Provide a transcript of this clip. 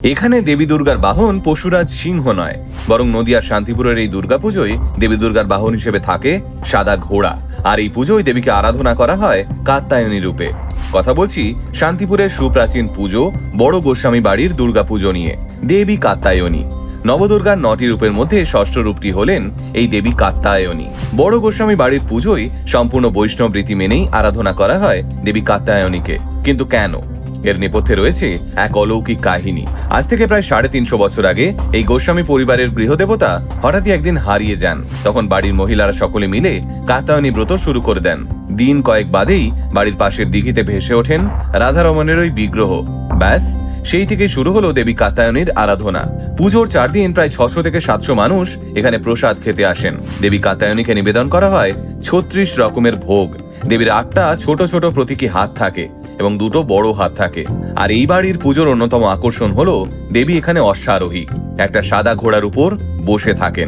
এখানে দেবী দুর্গার বাহন পশুরাজ সিংহ নয়, বরং নদিয়ার শান্তিপুরের এই দুর্গাপুজোয় দেবী দুর্গার বাহন হিসেবে থাকে সাদা ঘোড়া, আর এই পুজোয় দেবীকে আরাধনা করা হয় কাত্তায়নী রূপে। কথা বলছি শান্তিপুরের সুপ্রাচীন পুজো বড় গোস্বামী বাড়ির দুর্গাপুজো নিয়ে, দেবী কাত্তায়নী নবদুর্গার নটি রূপের মধ্যে ষষ্ঠ রূপটি হলেন এই দেবী কাত্তায়নী বড় গোস্বামী বাড়ির পুজোয় সম্পূর্ণ বৈষ্ণব রীতি মেনেই আরাধনা করা হয় দেবী কাত্তায়নীকে কিন্তু কেন? এর নেপথ্যে রয়েছে এক অলৌকিক কাহিনী। আজ থেকে প্রায় সাড়ে তিনশো বছর আগে এই গোস্বামী পরিবারের গৃহদেবতা হঠাৎই একদিন হারিয়ে যান। তখন বাড়ির মহিলারা সকলে মিলে কাত্তায়নী ব্রত শুরু করে দেন। দিন কয়েক বাদেই বাড়ির পাশের দিঘিতে ভেসে ওঠেন রাধারমণের ওই বিগ্রহ। ব্যাস, সেই থেকে শুরু হলো দেবী কাত্তায়নীর আরাধনা। পুজোর চার দিন প্রায় ছশো থেকে সাতশো মানুষ এখানে প্রসাদ খেতে আসেন। দেবী কাত্তায়নীকে নিবেদন করা হয়, ছত্রিশ রকমের ভোগ। দেবীর আটটা ছোট ছোট প্রতীকী হাত থাকে। এবং দুটো বড় হাত থাকে। আর এই বাড়ির পুজোর অন্যতম আকর্ষণ হলো দেবী এখানে অশ্বারোহী। একটা সাদা ঘোড়ার উপর বসে থাকেন।